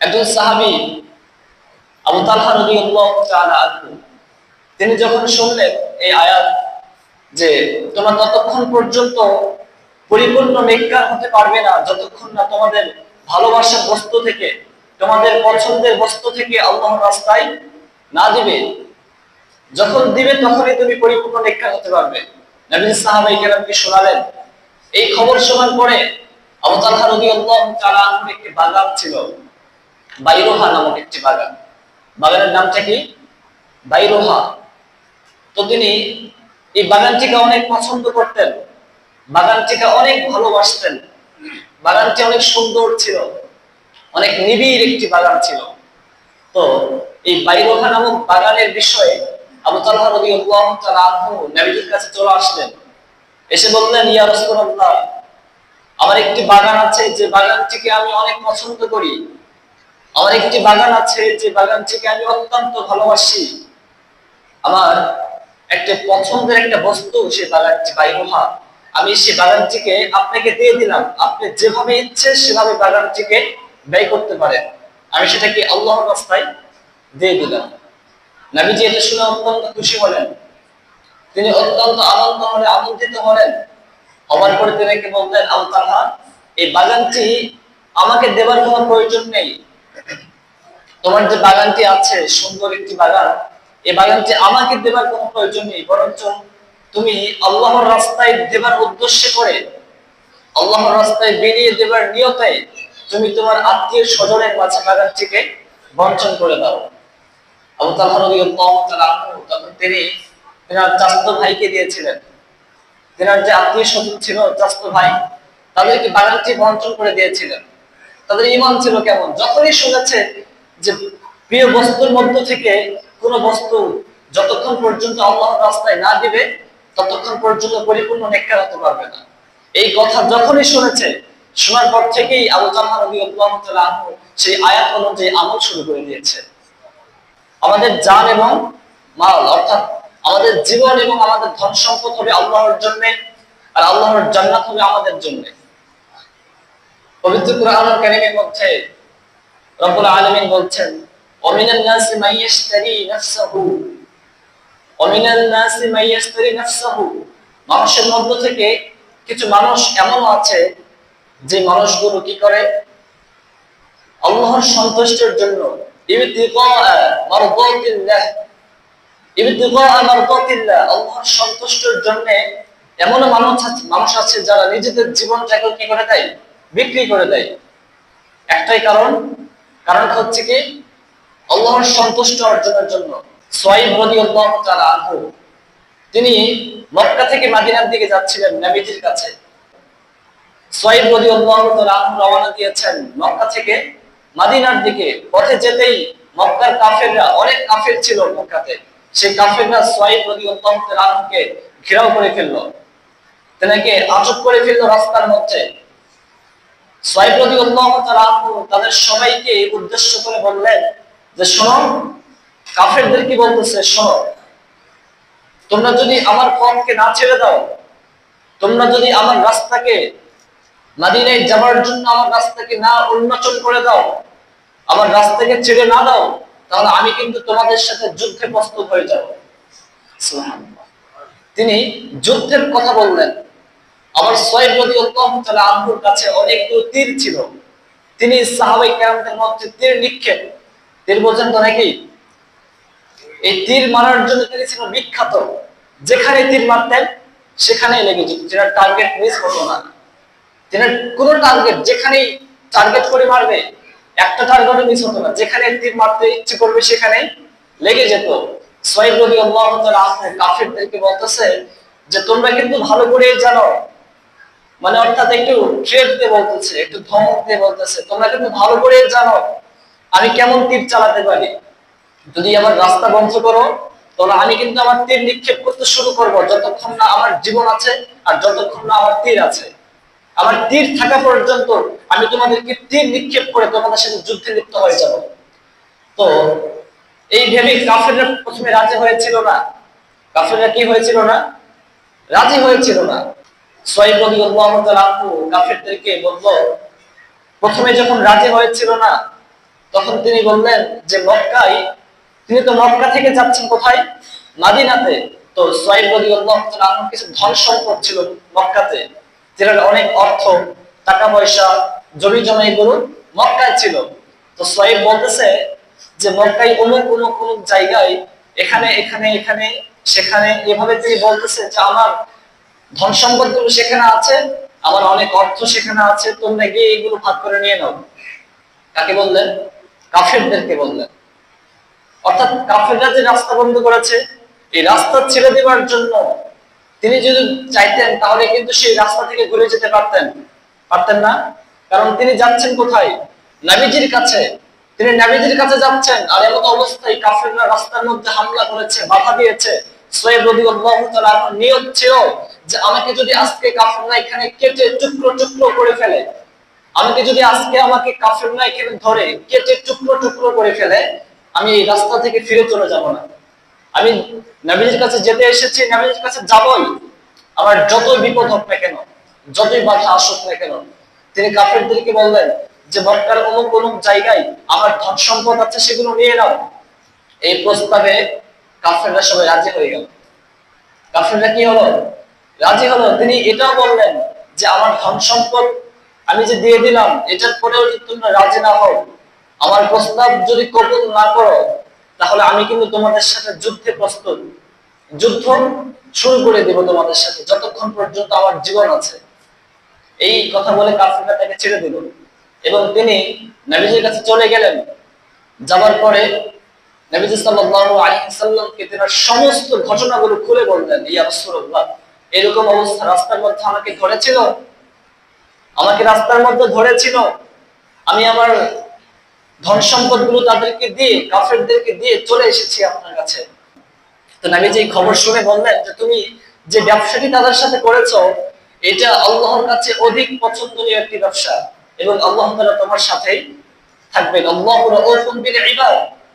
একজন সাহাবি আবু তালহা আনহু, তিনি যখন শুনলেন এই আয়াত যে তোমরা ততক্ষণ পর্যন্ত পরিপূর্ণ নেককার হতে পারবে না, যতক্ষণ না তোমাদের ভালোবাসার বস্তু থেকে, তোমাদের পছন্দের বস্তু থেকে আল্লাহর রাস্তায় না দিবে, যখন দিবে তখনই তুমি পরিপূর্ণ নেককার হতে পারবে। নবী সাহাবাই কেরামকে শোনালেন। এই খবর শোনার পরে আবু তালহা তাআলা আনহুর একটি বাগান ছিল। বাইরোহা নামক একটি বাগান। বাগানের নামটা কি? বাইরোহা। তো তিনি এই বাগানটিকে অনেক পছন্দ করতেন। বাগানটিকে অনেক ভালোবাসতেন। বাগানটি অনেক সুন্দর ছিল। অনেক নিবিড় একটি বাগান ছিল। তো এই বাইরোহা নামক বাগানের বিষয়ে আবু তালহা তাআলা আনহু নবীজির কাছে চলে আসলেন। এসে বললেন, ইয়া আমার একটি বাগান আছে, যে বাগানটিকে আমি অনেক পছন্দ করি। আমার একটি বাগান আছে, যে বাগানটিকে আমি অত্যন্ত ভালোবাসি। আমার একটা পছন্দের একটা বস্তু, সে বাগানটি বাইরোহা আমি সে বাগানটিকে আপনাকে দিয়ে দিলাম। আপনি যেভাবে ইচ্ছে সেভাবে বাগানটিকে ব্যয় করতে পারেন। আমি সেটাকে আল্লাহর রাস্তায় দিয়ে দিলাম। নবীজি এটা শুনে অত্যন্ত খুশি হলেন। তিনি অত্যন্ত আনন্দ হলে আনন্দিত হলেন। হওয়ার পরে তিনি বললেন আবু এই বাগানটি আমাকে দেবার কোনো প্রয়োজন নেই। তোমার যে বাগানটি আছে, সুন্দর একটি বাগান, এই বাগানটি আমাকে দেবার কোনো প্রয়োজন নেই, বরঞ্চ তুমি আল্লাহর রাস্তায় দেবার উদ্দেশ্য করে, আল্লাহর রাস্তায় বেরিয়ে দেবার নিয়তে তুমি তোমার আত্মীয় স্বজনের মাঝে বাগানটিকে বঞ্চন করে দাও। আবু তালহা তিনি ভাইকে বাগানটি বঞ্চন করে দিয়েছিলেন। তাদের ইমান ছিল কেমন? যখনই শুনেছে যে প্রিয় বস্তুর মধ্য থেকে কোন বস্তু যতক্ষণ পর্যন্ত আল্লাহর রাস্তায় না দিবে, ততক্ষণ পর্যন্ত পরিপূর্ণ নেককার হতে পারবে না। এই কথা যখনই শুনেছে, শোনার পর থেকেই আবু রাদিয়াল্লাহু তাআলা আনহু সেই আয়াত অনুযায়ী আমল শুরু করে দিয়েছে। আমাদের জান এবং মাল, অর্থাৎ আমাদের জীবন এবং আমাদের ধন সম্পদ হবে আল্লাহর জন্য, আর আল্লাহর জান্নাত হবে আমাদের জন্য। পবিত্র কুরআনুল কারীমের মধ্যে রব্বুল আলামিন বলছেন ওমিনান নাসি মাইয়াশতারি নাফসাহু ওমিনান নাসি মাইয়াশতারি নাফসাহু মানুষের মধ্য থেকে কিছু মানুষ এমন আছে যে মানুষগুলো কি করে? আল্লাহর সন্তুষ্টির জন্য আল্লাহর সন্তুষ্টির জন্য এমন মানুষ আছে মানুষ আছে যারা নিজেদের জীবনটাকে কি করে দেয়? বিক্রি করে দেয়। একটাই কারণ কারণ হচ্ছে কি, আল্লাহর সন্তুষ্ট অর্জনের জন্য। সোয়াইব রাদিয়াল্লাহু তাআলা আনহু, তিনি মক্কা থেকে মাদিনার দিকে যাচ্ছিলেন নবীজির কাছে। সোয়াইব রাদিয়াল্লাহু তাআলা আনহু রওনা দিয়েছেন মক্কা থেকে মাদিনার দিকে। পথে যেতেই মক্কার কাফেররা, অনেক কাফের ছিল মক্কাতে। সেই কাফেররা সোয়াইব রাদিয়াল্লাহু তাআলা আনহুকে ঘেরাও করে ফেলল। তেনাকে আটক করে ফেলল রাস্তার মধ্যে। সোয়াইব রাদিয়াল্লাহু তাদের সবাইকে উদ্দেশ্য করে বললেন যে শোনো, কাফেরদের কি বলতেছে? শোনো, তোমরা যদি আমার পথকে না ছেড়ে দাও, তোমরা যদি আমার রাস্তাকে মাদিনায় যাবার জন্য আমার রাস্তাকে না উন্মোচন করে দাও, আমার রাস্তাকে ছেড়ে না দাও, তাহলে আমি কিন্তু তোমাদের সাথে যুদ্ধে প্রস্তুত হয়ে যাব। তিনি যুদ্ধের কথা বললেন। সোয়েব রাদিয়াল্লাহু তাআলা কাছে তীর ছিল। তিনি সাহাবাই কেরামদের মধ্যে তীর নিক্ষেপ। তীর তো নাকি এই তীর মারার জন্য তিনি বিখ্যাত। যেখানে তীর মারতেন সেখানে লেগে যেত। টার্গেট মিস হতো না। কোন টার্গেট যেখানেই টার্গেট করে মারবে, একটা টার্গেটও মিস হতো না। যেখানে তীর মারতে ইচ্ছে করবে, সেখানে লেগে যেত। রাদিয়াল্লাহু তাআলা আনহু কাফিরদেরকে বলতেছে যে, তোমরা কিন্তু ভালো করে জানো মানে অর্থাৎ একটু ট্রেড দিয়ে বলতেছে, একটু ধমক দিয়ে বলতেছে, তোমরা কিন্তু ভালো করে জানো আমি কেমন তীর চালাতে পারি। যদি আমার রাস্তা বন্ধ করো, তাহলে আমি কিন্তু আমার তীর নিক্ষেপ করতে শুরু করব, যতক্ষণ না আমার জীবন আছে আর যতক্ষণ না আমার তীর আছে। আমার তীর থাকা পর্যন্ত আমি তোমাদেরকে তীর নিক্ষেপ করে তোমাদের সাথে যুদ্ধে লিপ্ত হয়ে যাব। তো এই ভেবে কাফেররা প্রথমে রাজি হয়েছিল না। কাফেররা কি হয়েছিল না? রাজি হয়েছিল না। প্রথমে যখন রাজি হয়েছিল না, তখন তিনি বললেন যে তিনি তো মক্কা থেকে যাচ্ছেন কোথায়? মাদিনাতে। তো কিছু ধন সম্পদ ছিল মক্কাতে অনেক অর্থ, টাকা পয়সা, জমি জমা এগুলো মক্কায় ছিল। তো সোয়াইব বলতেছে যে, মক্কায় অমুক অমুক অমুক জায়গায় এখানে এখানে এখানে, সেখানে, এভাবে তিনি বলতেছে যে, আমার ধন সম্পদগুলো সেখানে আছে আমার অনেক অর্থ সেখানে আছে, তোমরা গিয়ে এগুলো ভাগ করে নিয়ে নাও। কাকে বললেন? কাফেরদেরকে বললেন। অর্থাৎ কাফেররা যে রাস্তা বন্ধ করেছে, এই রাস্তা ছেড়ে দেওয়ার জন্য তিনি যদি চাইতেন, তাহলে কিন্তু সেই রাস্তা থেকে ঘুরে যেতে পারতেন। পারতেন না? কারণ তিনি যাচ্ছেন কোথায়? নাবিজির কাছে। তিনি নাবিজির কাছে যাচ্ছেন, আর এমন অবস্থায় কাফেররা রাস্তার মধ্যে হামলা করেছে, বাধা দিয়েছে। সোয়েব আমার নিয়ত ছিল যে আমাকে যদি আজকে কাফেররা এখানে কেটে টুকরো টুকরো করে ফেলে, আমাকে যদি আজকে আমাকে কাফেররা এখানে ধরে কেটে টুকরো টুকরো করে ফেলে, আমি এই রাস্তা থেকে ফিরে চলে যাব না। আমি নবীজির কাছে যেতে এসেছি, নবীজির কাছে যাবই। আমার যতই বিপদ হোক না কেন, যতই বাধা আসুক না কেন, তিনি কাফেরদেরকে বললেন যে, মক্কার অমুক অমুক জায়গায় আমার ধন সম্পদ আছে, সেগুলো নিয়ে নাও। এই প্রস্তাবে কাফেররা সবাই রাজি হয়ে গেল। কাফেররা কি হলো? রাজি হলো, তিনি এটাও বললেন যে আমার ধন সম্পদ আমি যে দিয়ে দিলাম, এটার পরেও যদি তোমরা রাজি না হও, আমার প্রস্তাব যদি কবুল না করো, তাহলে আমি কিন্তু তোমাদের সাথে যুদ্ধে প্রস্তুত। যুদ্ধ শুরু করে দেব তোমাদের সাথে, যতক্ষণ পর্যন্ত আমার জীবন আছে। এই কথা বলে কাফিররা তাকে ছেড়ে দিল। এবং তিনি নবীজির কাছে চলে গেলেন। যাবার পরে নবীজি সাল্লাল্লাহু আলাইহি সাল্লামকে তিনার সমস্ত ঘটনাগুলো খুলে বললেন, ইয়া রাসূলুল্লাহ এরকম অবস্থা রাস্তার মধ্যে আমাকে ধরেছিল। আমাকে রাস্তার মধ্যে ধরেছিল। আমি আমার ধন সম্পদগুলো তাদেরকে দিয়ে, কাফেরদেরকে দিয়ে চলে এসেছি আপনার কাছে। তো নবীজি এই খবর শুনে বললেন যে তুমি যে ব্যবসাটি তাদের সাথে করেছ, এটা আল্লাহর কাছে অধিক পছন্দনীয় একটি ব্যবসা। এবং আল্লাহ তোমার সাথেই থাকবেন। আল্লাহু ইবাদ।